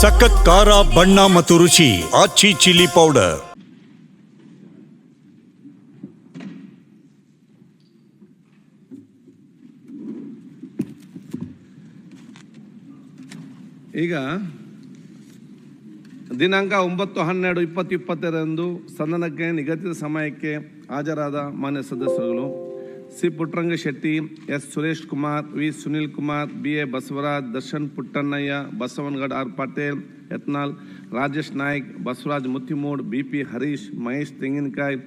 ಸಖತ್ ಖಾರ, ಬಣ್ಣ ಮತ್ತು ರುಚಿ ಆಚಿ ಚಿಲ್ಲಿ ಪೌಡರ್. ಈಗ ದಿನಾಂಕ ಒಂಬತ್ತು ಹನ್ನೆರಡು ಇಪ್ಪತ್ತು ಇಪ್ಪತ್ತರಂದು ಸದನಕ್ಕೆ ನಿಗದಿತ ಸಮಯಕ್ಕೆ ಹಾಜರಾದ ಮಾನ್ಯ ಸದಸ್ಯರುಗಳು. C Puttaranga Shetty S Suresh Kumar V Sunil Kumar B A Basavaraj Darshan Puttannaiah Basanagouda R Patil Yatnal Rajesh Naik Basavaraj Mattimud B P Harish Mahesh Tenginakai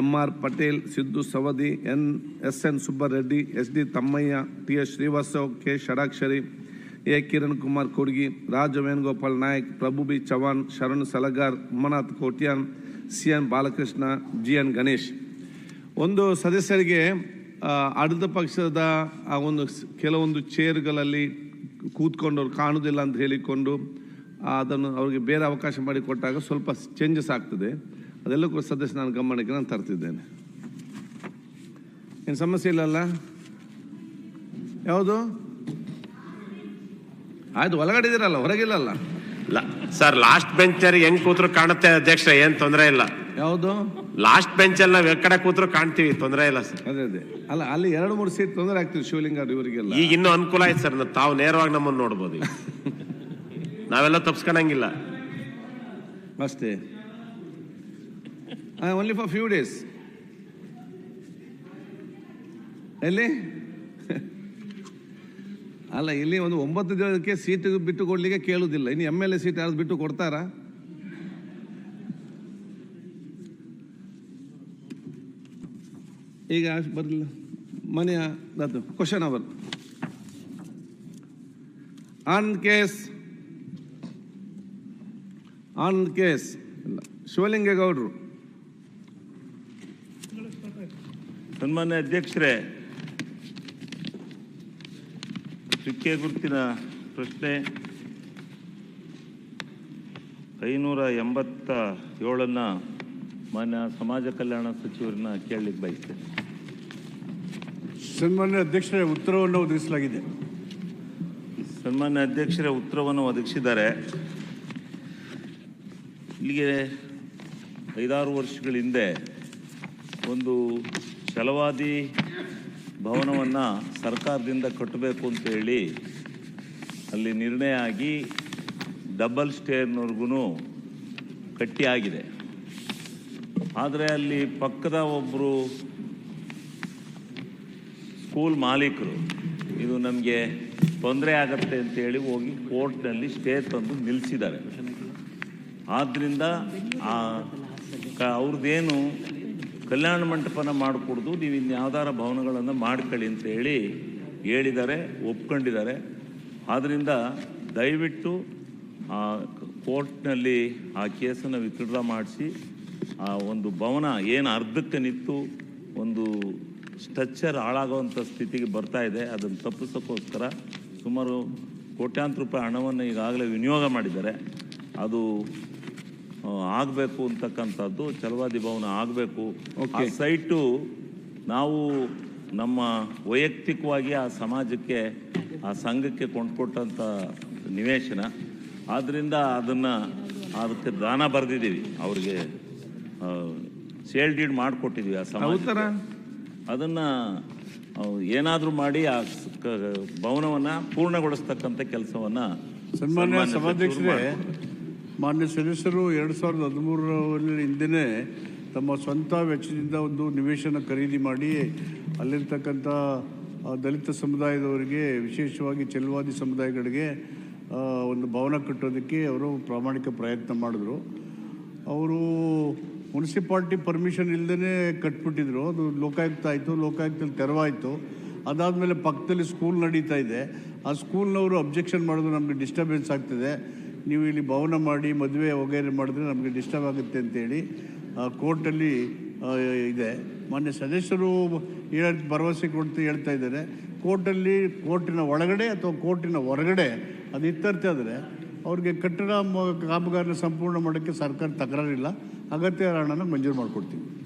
M R Patil Siddu Savadi N S N Subbareddy S D Thammaiah T S Srivastav K Shadakshari A Kiran Kumar Kodgi Raja Venugopal Nayak Prabhu B Chavan Sharan Salagar Umanath Kotian C N Balakrishna G N Ganesh ಒಂದು ಸದಸ್ಯರಿಗೆ ಅಡದ ಪಕ್ಷದ ಆ ಒಂದು ಕೆಲವೊಂದು ಚೇರ್ಗಳಲ್ಲಿ ಕೂತ್ಕೊಂಡವ್ರು ಕಾಣುವುದಿಲ್ಲ ಅಂತ ಹೇಳಿಕೊಂಡು ಅದನ್ನು ಅವರಿಗೆ ಬೇರೆ ಅವಕಾಶ ಮಾಡಿಕೊಟ್ಟಾಗ ಸ್ವಲ್ಪ ಚೇಂಜಸ್ ಆಗ್ತದೆ. ಅದೆಲ್ಲಕ್ಕೂ ಸದಸ್ಯ ನಾನು ಗಮನಕ್ಕೆ ನಾನು ತರ್ತಿದ್ದೇನೆ. ಏನು ಸಮಸ್ಯೆ ಇಲ್ಲಲ್ಲ? ಯಾವುದು? ಆಯ್ತು, ಒಳಗಡೆ ಇದ್ದೀರಲ್ಲ ಹೊರಗಿಲ್ಲಲ್ಲ? ಸರ್ ಲಾಸ್ಟ್ ಬೆಂಚರ್ ಹೆಂಗ್ ಕೂತ್ರು ಕಾಣುತ್ತೆ ಅಧ್ಯಕ್ಷ ಏನು ತೊಂದರೆ ಇಲ್ಲ. ಯಾವುದು? ಲಾಸ್ಟ್ ಬೆಂಚ್ ಅಲ್ಲಿ ನಾವ್ ಎಕ್ಕಡೆ ಕೂತ್ರು ಕಾಣ್ತೀವಿ ತೊಂದರೆ ಇಲ್ಲ ಸರ್. ಅದೇ ಅದೇ. ಅಲ್ಲ ಅಲ್ಲಿ ಎರಡು ಮೂರು ಸೀಟ್ ತೊಂದರೆ ಆಗ್ತಿದೆ ಶಿವಲಿಂಗ ಇವರಿಗೆಲ್ಲ. ಈಗ ಇನ್ನೂ ಅನುಕೂಲ ಆಯ್ತು ಸರ್ ತಾವು ನೇರವಾಗಿ ನಮ್ಮನ್ನು ನೋಡ್ಬೋದು ಈಗ. ನಾವೆಲ್ಲ ತಪ್ಸ್ಕೊಳಂಗಿಲ್ಲ ಅಷ್ಟೇ. ಓನ್ಲಿ ಫಾರ್ ಫ್ಯೂ ಡೇಸ್ ಎಲ್ಲಿ? ಅಲ್ಲ ಇಲ್ಲಿ ಒಂದು ಒಂಬತ್ತು ದಿನಕ್ಕೆ ಸೀಟ್ ಬಿಟ್ಟು ಕೊಡ್ಲಿಕ್ಕೆ ಕೇಳುದಿಲ್ಲ. ಇನ್ನು ಎಂ ಎಲ್ ಎ ಸೀಟ್ ಯಾರು ಬಿಟ್ಟು ಕೊಡ್ತಾರಾ? ಈಗ ಬರಲಿಲ್ಲ ಮನೆಯ ಅದು question hour on case on case ಇಲ್ಲ ಶಿವಲಿಂಗೇಗೌಡರು. ಸನ್ಮಾನ್ಯ ಅಧ್ಯಕ್ಷರೇ ಚುಕ್ಕೆ ಗುರುತಿನ ಪ್ರಶ್ನೆ. ಐನೂರ ಎಂಬತ್ತ ಏಳನ್ನ ಮಾನ್ಯ ಸಮಾಜ ಕಲ್ಯಾಣ ಸಚಿವರನ್ನ ಕೇಳಲಿಕ್ಕೆ ಬಯಸ್ತೇನೆ. ಸನ್ಮಾನ್ಯ ಅಧ್ಯಕ್ಷರ, ಉತ್ತರವನ್ನು ಒದಗಿಸಲಾಗಿದೆ. ಸನ್ಮಾನ್ಯ ಅಧ್ಯಕ್ಷರ, ಉತ್ತರವನ್ನು ಒದಗಿಸಿದ್ದಾರೆ. ಇಲ್ಲಿಗೆ ಐದಾರು ವರ್ಷಗಳ ಹಿಂದೆ ಒಂದು ಛಲವಾದಿ ಭವನವನ್ನು ಸರ್ಕಾರದಿಂದ ಕಟ್ಟಬೇಕು ಅಂತ ಹೇಳಿ ಅಲ್ಲಿ ನಿರ್ಣಯ ಆಗಿ ಡಬಲ್ ಸ್ಟೇರ್ನವರೆಗೂ ಕಟ್ಟಿ ಆಗಿದೆ ಆದರೆ ಅಲ್ಲಿ ಪಕ್ಕದ ಒಬ್ಬರು ಸ್ಕೂಲ್ ಮಾಲೀಕರು, ಇದು ನಮಗೆ ತೊಂದರೆ ಆಗತ್ತೆ ಅಂತೇಳಿ ಹೋಗಿ ಕೋರ್ಟ್ನಲ್ಲಿ ಸ್ಟೇ ತಂದು ನಿಲ್ಲಿಸಿದ್ದಾರೆ. ಆದ್ದರಿಂದ ಅವ್ರದ್ದೇನು ಕಲ್ಯಾಣ ಮಂಟಪನ ಮಾಡಿಕೊಡ್ದು ನೀವು ಇನ್ನು ಯಾವ್ದಾರ ಭವನಗಳನ್ನು ಮಾಡ್ಕೊಳ್ಳಿ ಅಂತ ಹೇಳಿ ಹೇಳಿದ್ದಾರೆ, ಒಪ್ಕೊಂಡಿದ್ದಾರೆ. ಆದ್ದರಿಂದ ದಯವಿಟ್ಟು ಆ ಕೋರ್ಟ್ನಲ್ಲಿ ಆ ಕೇಸನ್ನು ವಿತ್ಡ್ರಾ ಮಾಡಿಸಿ, ಆ ಒಂದು ಭವನ ಏನು ಅರ್ಧಕ್ಕೆ ನಿಂತು ಒಂದು ಸ್ಟ್ರಕ್ಚರ್ ಹಾಳಾಗುವಂಥ ಸ್ಥಿತಿಗೆ ಬರ್ತಾ ಇದೆ. ಅದನ್ನು ತಪ್ಪಿಸೋಕ್ಕೋಸ್ಕರ ಸುಮಾರು ಕೋಟ್ಯಾಂತರ ರೂಪಾಯಿ ಹಣವನ್ನು ಈಗಾಗಲೇ ವಿನಿಯೋಗ ಮಾಡಿದ್ದಾರೆ. ಅದು ಆಗಬೇಕು ಅಂತಕ್ಕಂಥದ್ದು ಚಲವಾದಿ ಭವನ ಆಗಬೇಕು. ಆ ಸೈಟು ನಾವು ನಮ್ಮ ವೈಯಕ್ತಿಕವಾಗಿ ಆ ಸಮಾಜಕ್ಕೆ ಆ ಸಂಘಕ್ಕೆ ಕೊಂಡುಕೊಟ್ಟಂಥ ನಿವೇಶನ. ಆದ್ದರಿಂದ ಅದನ್ನು ಅದಕ್ಕೆ ದಾನ ಬರೆದಿದ್ದೀವಿ. ಅವ್ರಿಗೆ ಸೇಲ್ ಡೀಡ್ ಮಾಡಿಕೊಟ್ಟಿದ್ದೀವಿ ಆ ಸಮಾಜ ಅದನ್ನು ಏನಾದರೂ ಮಾಡಿ ಆ ಭವನವನ್ನ ಪೂರ್ಣಗೊಳಿಸ್ತಕ್ಕಂಥ ಕೆಲಸವನ್ನು ಸನ್ಮಾನ್ಯ ಸಭಾಧ್ಯಕ್ಷರೇ ಮಾನ್ಯ ಸದಸ್ಯರು ಎರಡು ಸಾವಿರದ ಹದಿಮೂರರಲ್ಲಿ ಹಿಂದೆ ತಮ್ಮ ಸ್ವಂತ ವೆಚ್ಚದಿಂದ ಒಂದು ನಿವೇಶನ ಖರೀದಿ ಮಾಡಿ ಅಲ್ಲಿರ್ತಕ್ಕಂಥ ದಲಿತ ಸಮುದಾಯದವರಿಗೆ ವಿಶೇಷವಾಗಿ ಚೆಲುವಾದಿ ಸಮುದಾಯಗಳಿಗೆ ಒಂದು ಭವನ ಕಟ್ಟೋದಕ್ಕೆ ಅವರು ಪ್ರಾಮಾಣಿಕ ಪ್ರಯತ್ನ ಮಾಡಿದ್ರು. ಅವರು ಮುನ್ಸಿಪಾಲ್ಟಿ ಪರ್ಮಿಷನ್ ಇಲ್ಲದೇ ಕಟ್ಬಿಟ್ಟಿದ್ರು. ಅದು ಲೋಕಾಯುಕ್ತ ಆಯಿತು ಲೋಕಾಯುಕ್ತದಲ್ಲಿ ತೆರವಾಯಿತು ಅದಾದಮೇಲೆ ಪಕ್ಕದಲ್ಲಿ ಸ್ಕೂಲ್ ನಡೀತಾ ಇದೆ. ಆ ಸ್ಕೂಲ್ನವರು ಅಬ್ಜೆಕ್ಷನ್ ಮಾಡೋದು ನಮಗೆ ಡಿಸ್ಟರ್ಬೆನ್ಸ್ ಆಗ್ತದೆ. ನೀವು ಇಲ್ಲಿ ಭವನ ಮಾಡಿ, ಮದುವೆ ವಗೈರೆ ಮಾಡಿದ್ರೆ ನಮಗೆ ಡಿಸ್ಟರ್ಬ್ ಆಗುತ್ತೆ ಅಂತೇಳಿ ಕೋರ್ಟಲ್ಲಿ ಇದೆ. ಮಾನ್ಯ ಸದಸ್ಯರು ಹೇಳ, ಭರವಸೆ ಕೊಡ್ತು ಹೇಳ್ತಾ ಇದ್ದಾರೆ. ಕೋರ್ಟಲ್ಲಿ ಕೋರ್ಟಿನ ಒಳಗಡೆ ಅಥವಾ ಕೋರ್ಟಿನ ಹೊರಗಡೆ, ಅದು ಇತ್ತರ್ಥ ಆದರೆ, ಅವ್ರಿಗೆ ಕಟ್ಟಡ ಕಾಮಗಾರಿನ ಸಂಪೂರ್ಣ ಮಾಡೋಕ್ಕೆ ಸರ್ಕಾರ ತಕರಾರಿಲ್ಲ. ಅಗತ್ಯ ಹಣನ ಮಂಜೂರು ಮಾಡಿಕೊಡ್ತೀವಿ.